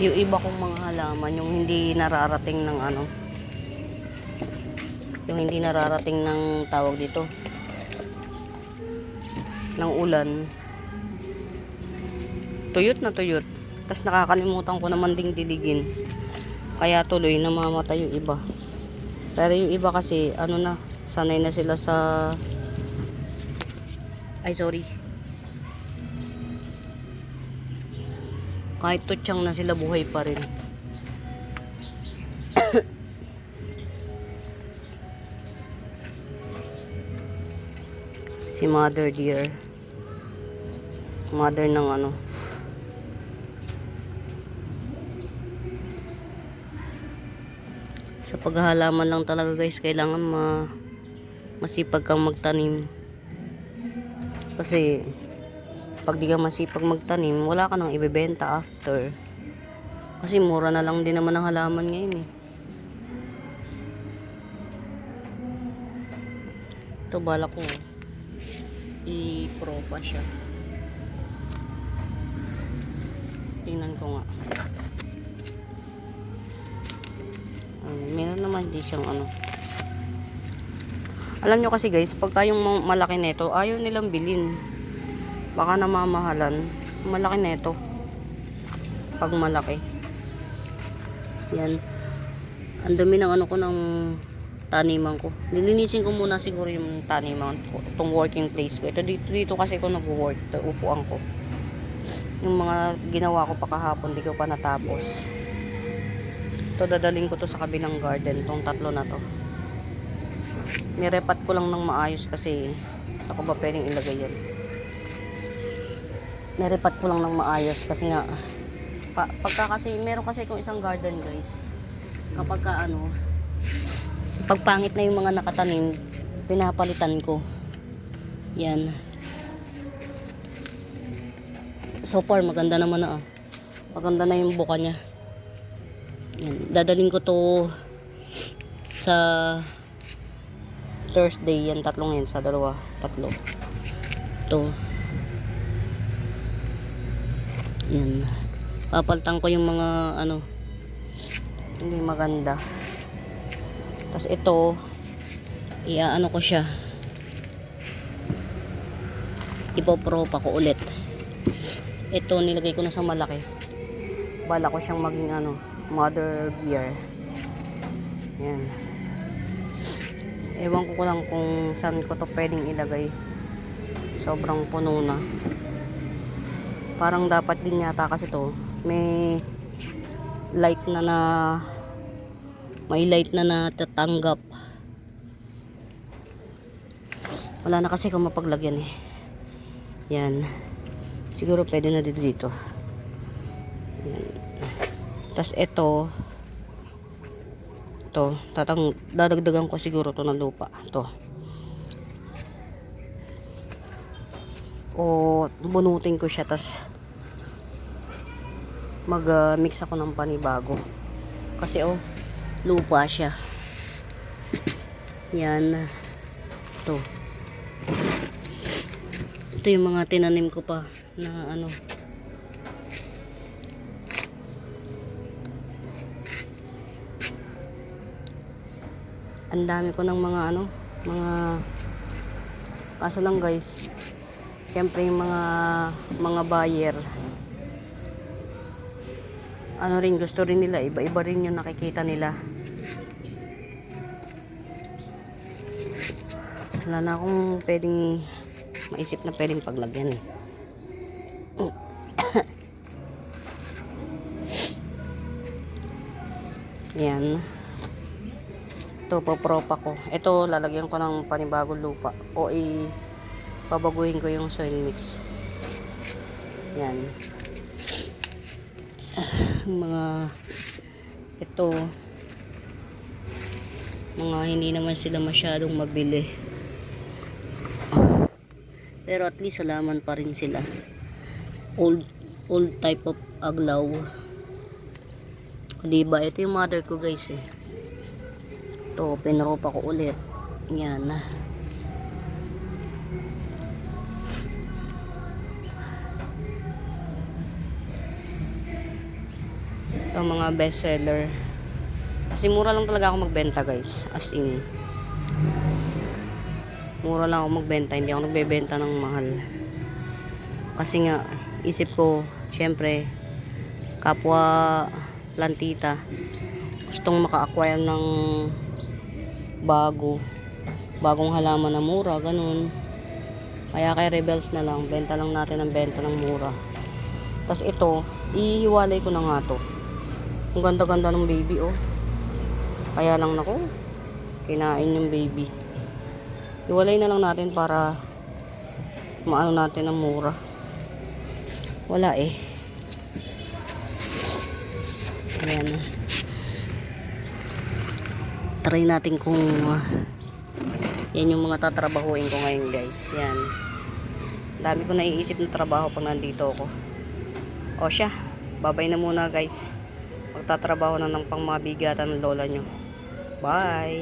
yung iba kong mga halaman, yung hindi nararating ng ano, yung hindi nararating ng tawag dito, ng ulan, tuyot na tuyot. Tapos nakakalimutan ko naman ding diligin. Kaya tuloy namamatay yung iba. Pero yung iba kasi, ano na, sanay na sila sa... Ay, sorry. Kahit tutsang na sila, buhay pa rin. si mother dear. Mother ng ano. Sa paghahalaman lang talaga guys, kailangan ma masipag kang magtanim. Kasi pag di ka masipag magtanim, wala ka nang ibebenta after. Kasi mura na lang din naman ang halaman ngayon eh. Ito bala ko. I-pro pa siya. Tingnan ko nga. Meron naman din siyang ano. Alam nyo kasi guys, pagka yung ma- malaki neto, ayaw nilang bilhin. Baka namamahalan. Malaki neto. Pag malaki. Yan. Ang dami ng ano ko ng taniman ko. Nilinisin ko muna siguro yung taniman ko. Itong working place ko. Ito dito, dito kasi ko nag-work. Ito, upuan ko. Yung mga ginawa ko pa kahapon, di ko pa natapos. Ito, dadaling ko to sa kabilang garden. Itong tatlo na to. Nirepat ko lang ng maayos kasi sa ko ba pwedeng ilagay yan. Nirepat ko lang ng maayos kasi nga pa, pagka kasi meron kasi kung isang garden guys. Kapag ka ano pag pangit na yung mga nakatanim pinapalitan ko. Yan. So far maganda naman na ah. maganda na yung buka nya yan. dadaling ko to sa Thursday. Yan tatlong yan sa dalawa. Tatlo. To yan papaltan ko yung mga ano hindi maganda. Tapos ito iaano ko siya. Ipopropa ko ulit. Ito nilagay ko na sa malaki. Bala ko siyang maging ano mother beer yan. Ewan ko ko lang kung saan ko to pwedeng ilagay. Sobrang puno na parang dapat din yata kasi to may light na na may light na natatanggap. Wala na kasi kung mapaglagyan eh. Yan. Siguro pwede na dito. Dito tas ito to tatang dadagdagan ko siguro to ng lupa. To. O bunutin ko siya tas mag uh, mix ako ng panibago. Kasi oh lupa siya. Yan. To ito yung mga tinanim ko pa na ano. Ang dami ko ng mga ano mga kaso lang guys. Syempre yung mga mga buyer ano rin gusto rin nila iba-iba rin yung nakikita nila. Wala na akong pwedeng maisip na pwedeng paglagyan eh. Yan ito popropa ko. Ito lalagyan ko ng panibagong lupa. O i babaguhin ko yung soil mix. Yan mga ito mga hindi naman sila masyadong mabili. Pero at least halaman pa rin sila. Old old type of aglaw. Diba ito yung mother ko guys eh. Ito pinropa ko ulit. Yan Ito mga best seller. Kasi mura lang talaga ako magbenta guys. As in. Mura lang ako magbenta. Hindi ako nagbebenta ng mahal. Kasi nga, isip ko, syempre, kapwa plantita, gustong maka-acquire ng bago, bagong halaman na mura, ganun. Kaya kay Rebels na lang, benta lang natin ang benta ng mura. Tapos ito, ihiwalay ko na nga to. Ang ganda-ganda ng baby, oh. Kaya lang nako, kinain yung baby. Iwalay na lang natin para maano natin ang mura. Wala eh. Ayan. Try natin kung ah, yan yung mga tatrabahuin ko ngayon guys. Yan. Dami ko naiisip na trabaho pag nandito ako. O siya, babay na muna guys. Magtatrabaho na ng pangmabigatan ng lola nyo. Bye!